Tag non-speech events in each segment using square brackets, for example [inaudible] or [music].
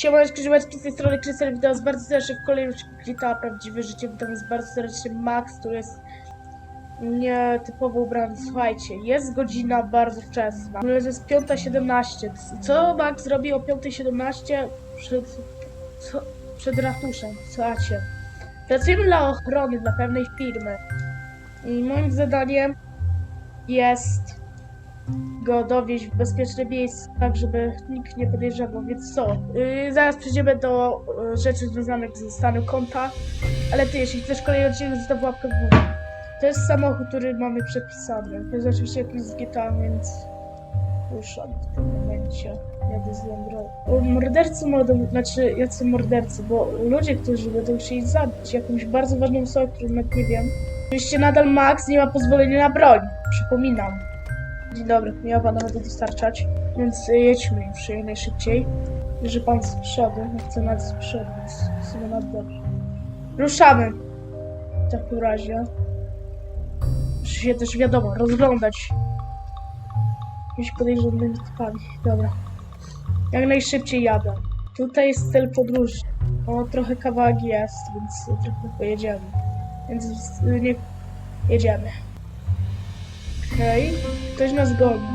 Siemaneczko, ziomeczki, z tej strony Krystal, witam was bardzo serdecznie w kolejnym GTA Prawdziwe Życie. Witam was bardzo serdecznie Max, który jest nietypowo ubrany. Słuchajcie, jest godzina bardzo wczesna. No, jest 5.17. Co Max zrobi o 5.17 przed, przed ratuszem? Słuchajcie, pracujemy dla ochrony, dla pewnej firmy. I moim zadaniem jest go dowieźć w bezpieczne miejsce, tak żeby nikt nie podejrzewał, więc co? Yy, zaraz przejdziemy do y, rzeczy związanych ze stanem konta, ale ty, jeśli chcesz kolejny odcinek, zostaw łapkę w górę. To jest samochód, który mamy przepisany. To jest oczywiście jakiś z GTA, więc ruszam w tym momencie. Jadę z. O mordercy mogą, znaczy jacy mordercy, bo ludzie, którzy będą chcieli zabić jakąś bardzo ważną osobę, którą nawet nie wiem. Oczywiście nadal Max nie ma pozwolenia na broń. Przypominam. Dzień dobry, ja pana będę dostarczać, więc y, jedźmy już jak najszybciej. Że pan z przodu, ja chcę nad z przodu, więc sobie nad dobrze. Ruszamy. W takim razie. Muszę się też wiadomo, rozglądać. Jakimiś podejrzanymi typami. Dobra. Jak najszybciej jadę. Tutaj jest cel podróży. O, trochę kawałek jest, więc trochę pojedziemy. Więc y, nie jedziemy. Okej, ktoś nas goni.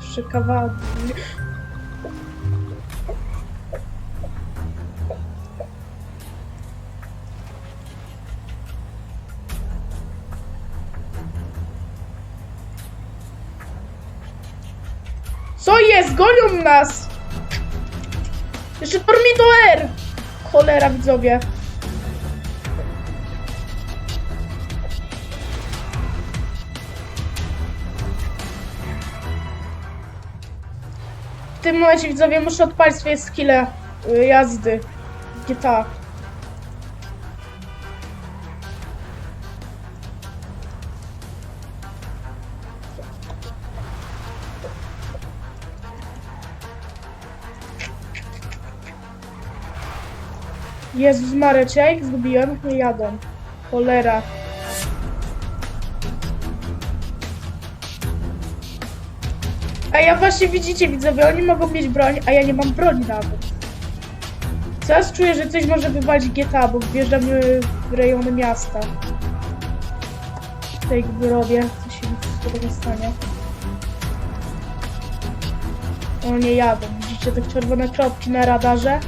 Jeszcze kawałek. Co jest? Gonią nas! Jeszcze Tormido R! Cholera, widzowie. Tym momencie widzowie muszę odpalić swoje skille y, jazdy GTA. Jezus Mareczek, zgubiłem, nie jadą. Cholera. A ja właśnie widzicie widzowie, oni mogą mieć broń, a ja nie mam broni nawet. Teraz czuję, że coś może wywalić GTA, bo wjeżdżamy w rejony miasta. Tak jakby robię, co się z tego stanie. O nie widzicie te czerwone kropki na radarze?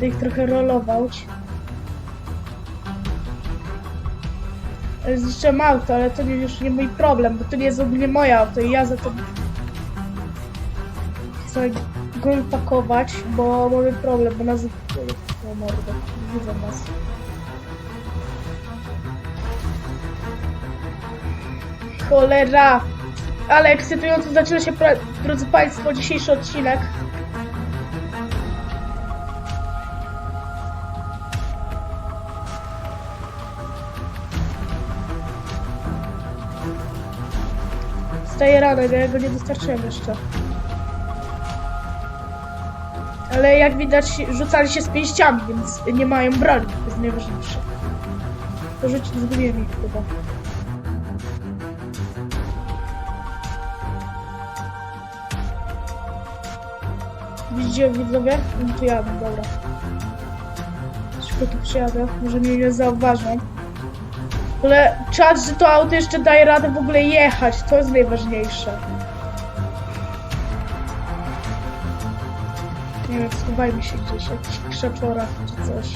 Będę ich trochę rolować. Zniszczyłem auto, ale to nie, już nie mój problem, bo to nie jest ogólnie moje auto i ja za to chcę go pakować, bo mamy problem, bo nas... O widzę nas. Cholera! Ale ekscytująco zaczyna się, drodzy Państwo, dzisiejszy odcinek. Staje ranek, ja go nie dostarczyłem jeszcze. Ale jak widać, rzucali się z pięściami, więc nie mają broni. To jest najważniejsze. To rzucić zgubiłem ich chyba. Widzicie widzowie? No tu jadę, dobra. Szybko tu przyjadę, może mnie nie zauważą. W ogóle czas, że to auto jeszcze daje radę w ogóle jechać, to jest najważniejsze. Nie wiem, schowajmy się gdzieś, jakiś krzaczorach czy coś.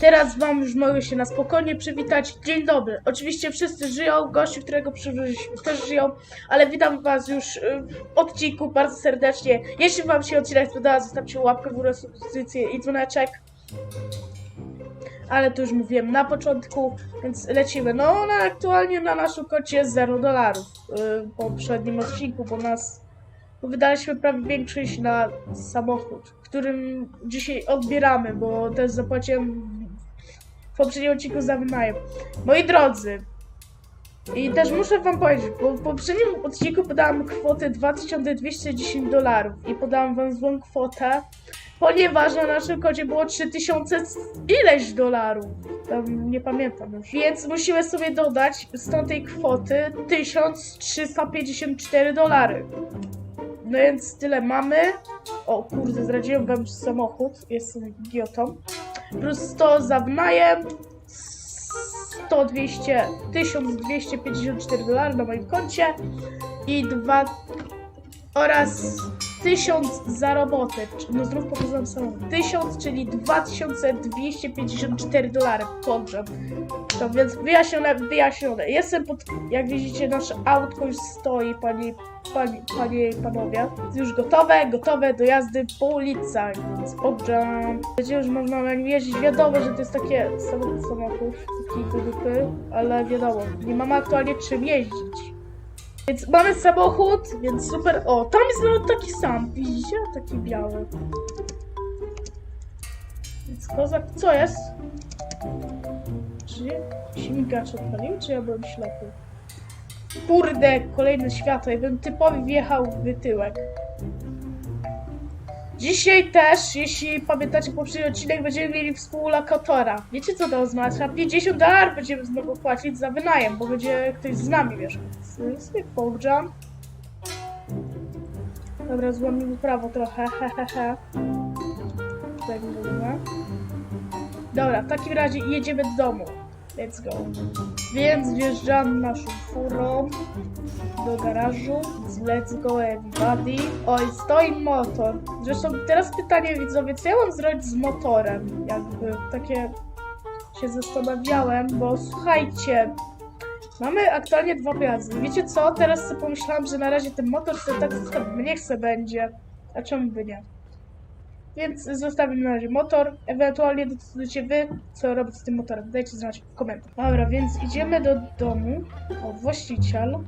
Teraz wam już mogę się na spokojnie przywitać. Dzień dobry. Oczywiście wszyscy żyją, gości, którego przywróciliśmy też żyją, ale witam was już y, w odcinku bardzo serdecznie. Jeśli wam się odcinek spodobał, zostawcie łapkę w górę, subskrypcję i dzwoneczek. ale to już mówiłem na początku, więc lecimy. No, no aktualnie na naszym koncie jest 0 dolarów po poprzednim odcinku, bo nas bo wydaliśmy prawie większość na samochód, którym dzisiaj odbieramy, bo też zapłaciłem poprzednim odcinku wynajem. Moi drodzy, i też muszę wam powiedzieć, bo w poprzednim odcinku podałam kwotę 2210 dolarów i podałam wam złą kwotę, ponieważ na naszym kodzie było 3000 z- ileś dolarów. Tam nie pamiętam już. Więc musimy sobie dodać z tej kwoty 1354 dolary. No więc tyle mamy. O kurde, zdradziłem wam samochód. Jestem idiotą. Plus 100 za wynajem. 100, 200, 1254 dolary na moim koncie. I dwa oraz 1000 za robotę. No znów pokazałem samochód. 1000, czyli 2254 dolary. Pogrzeb. To więc wyjaśnione, wyjaśnione. Jestem pod, jak widzicie, nasze autko już stoi, panie, panie, panie i panowie. Już gotowe, gotowe do jazdy po ulicach. Więc pogrzeb. Będzie już można na nim jeździć. Wiadomo, że to jest takie samochód, samochód, taki do dupy, ale wiadomo, nie mamy aktualnie czym jeździć. Więc mamy samochód, więc super. O, tam jest nawet taki sam, widzicie? Taki biały. Więc kozak, co jest? Czy śmigacz odpalił, czy ja byłem ślepy? Kurde, kolejne światło, jakbym typowi wjechał w tyłek. Dzisiaj też, jeśli pamiętacie poprzedni odcinek, będziemy mieli współlokatora. Wiecie co to oznacza? 50 dolarów będziemy znowu płacić za wynajem, bo będzie ktoś z nami mieszkał. Sobie pogrzam. Dobra, złamimy prawo trochę, he he he. Tak mówimy. Dobra, w takim razie jedziemy do domu. Let's go. Więc wjeżdżam naszą furą do garażu. Let's go everybody. Oj, stoi motor. Zresztą teraz pytanie widzowie, co ja mam zrobić z motorem? Jakby takie się zastanawiałem, bo słuchajcie, mamy aktualnie dwa pojazdy. Wiecie co? Teraz sobie pomyślałam, że na razie ten motor sobie tak. Niech se będzie. A czemu by nie? Więc zostawimy na razie motor. Ewentualnie decydujcie wy, co robić z tym motorem. Dajcie znać w komentarzach. Dobra, więc idziemy do domu. O, właściciel.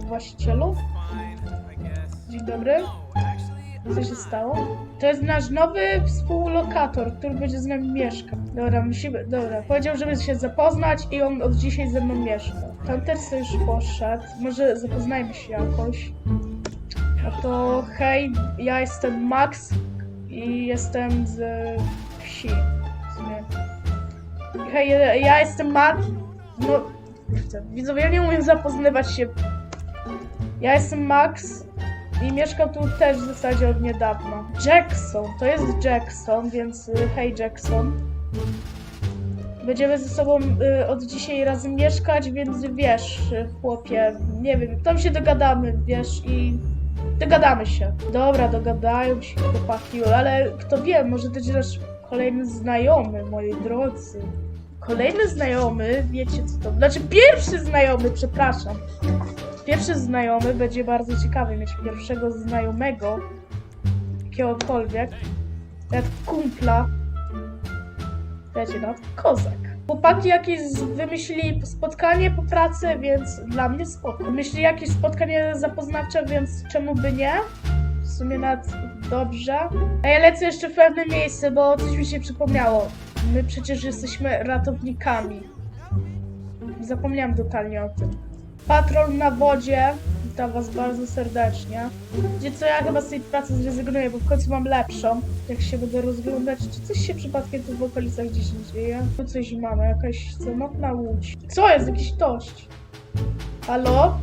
Właścicielu. Dzień dobry. Co się stało? To jest nasz nowy współlokator, który będzie z nami mieszkał. Dobra, musimy. Dobra, powiedział, żeby się zapoznać i on od dzisiaj ze mną mieszka. Tamten sobie już poszedł. Może zapoznajmy się jakoś. To hej, ja jestem Max i jestem z wsi. Hej, ja jestem Max. No, widzowie, ja nie umiem zapoznawać się. Ja jestem Max i mieszkam tu też w zasadzie od niedawna. Jackson, to jest Jackson, więc y, hej Jackson. Będziemy ze sobą y, od dzisiaj razem mieszkać, więc wiesz, y, chłopie, nie wiem, tam się dogadamy, wiesz, i dogadamy się. Dobra, dogadają się chłopaki, ale kto wie, może będzie nasz kolejny znajomy, moi drodzy. Kolejny znajomy, wiecie co to, znaczy pierwszy znajomy, przepraszam. Pierwszy znajomy będzie bardzo ciekawy mieć pierwszego znajomego, jakiegokolwiek, jak kumpla. Wiecie, no, kozak. Chłopaki jakieś wymyślili spotkanie po pracy, więc dla mnie spoko. Wymyślili jakieś spotkanie zapoznawcze, więc czemu by nie? W sumie nawet dobrze. A ja lecę jeszcze w pewne miejsce, bo coś mi się przypomniało. My przecież jesteśmy ratownikami. Zapomniałam totalnie o tym. Patrol na wodzie. Witam was bardzo serdecznie. Gdzie co ja chyba z tej pracy zrezygnuję, bo w końcu mam lepszą. Jak się będę rozglądać, czy coś się przypadkiem tu w okolicach gdzieś nie dzieje? Tu coś mamy, jakaś samotna łódź. Co jest? Jakiś tość. Halo?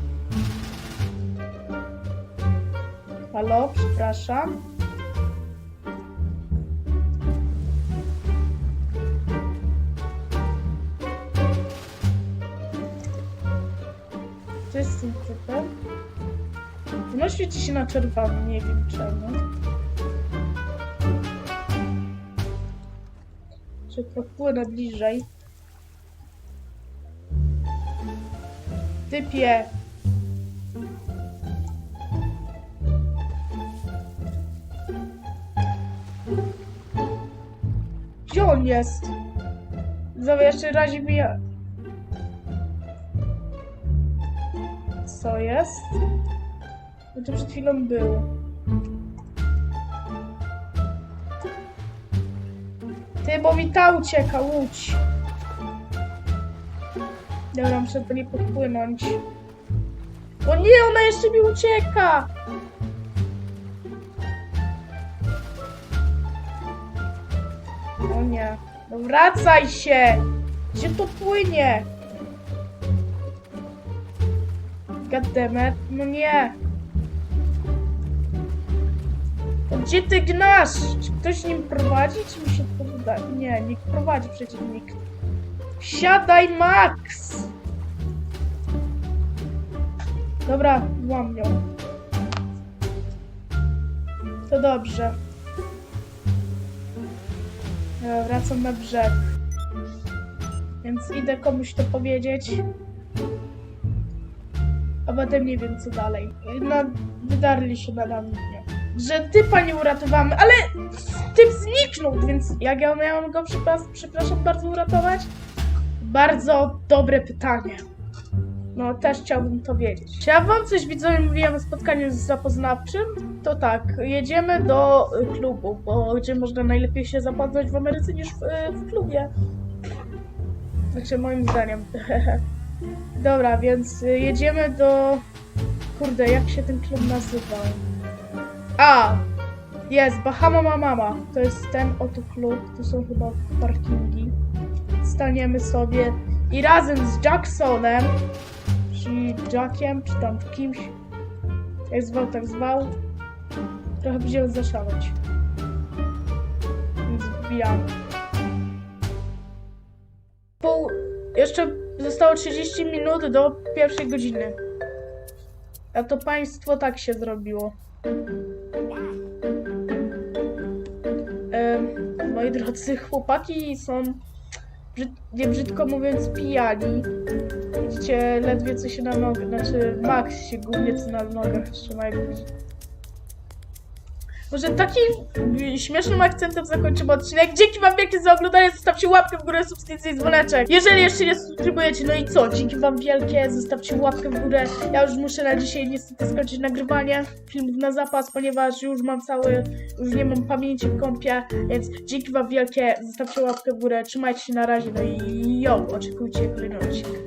Halo, przepraszam. No świeci się na czerwono, nie wiem czemu. Czy popłynę bliżej? Typie! Gdzie on jest? Znowu jeszcze razi mi... Co jest? To przed chwilą był. Ty, bo mi ta ucieka, łódź. Dobra, muszę do podpłynąć. O nie, ona jeszcze mi ucieka! O nie. No wracaj się! Gdzie to płynie? Goddammit. No nie. Gdzie ty gnasz? Czy ktoś nim prowadzi, czy mi się wydaje? Nie, nikt prowadzi przecież nikt. Siadaj, Max! Dobra, łam ją. To dobrze. Wracam na brzeg. Więc idę komuś to powiedzieć. A potem nie wiem co dalej. No, wydarli się nade mnie. Że typa nie uratowamy, ale typ zniknął, więc jak ja miałam go, przepraszam, przepraszam bardzo, uratować? Bardzo dobre pytanie. No, też chciałbym to wiedzieć. Czy ja wam coś widzowie mówiłem o spotkaniu z zapoznawczym? To tak, jedziemy do y, klubu, bo gdzie można najlepiej się zapoznać w Ameryce niż w, y, w klubie. Znaczy, moim zdaniem. [laughs] Dobra, więc y, jedziemy do... Kurde, jak się ten klub nazywał? A! Jest, Bahama Mama. To jest ten oto klub. To są chyba parkingi. Staniemy sobie i razem z Jacksonem, czy Jackiem, czy tam kimś, jak zwał, tak zwał, trochę będziemy zaszaleć. Więc wbijamy. Pół... Jeszcze zostało 30 minut do pierwszej godziny. A to państwo tak się zrobiło. Moi drodzy, chłopaki są, nie brzydko mówiąc, pijani. Widzicie, ledwie co się na nogach, znaczy Max się głównie co na nogach trzyma, jak. Może takim śmiesznym akcentem zakończymy odcinek. Dzięki wam wielkie za oglądanie, zostawcie łapkę w górę, subskrypcję i dzwoneczek. Jeżeli jeszcze nie subskrybujecie, no i co? Dzięki wam wielkie, zostawcie łapkę w górę. Ja już muszę na dzisiaj niestety skończyć nagrywanie filmów na zapas, ponieważ już mam cały, już nie mam pamięci w kąpie, więc dzięki wam wielkie, zostawcie łapkę w górę, trzymajcie się na razie, no i jo, oczekujcie kolejny odcinek.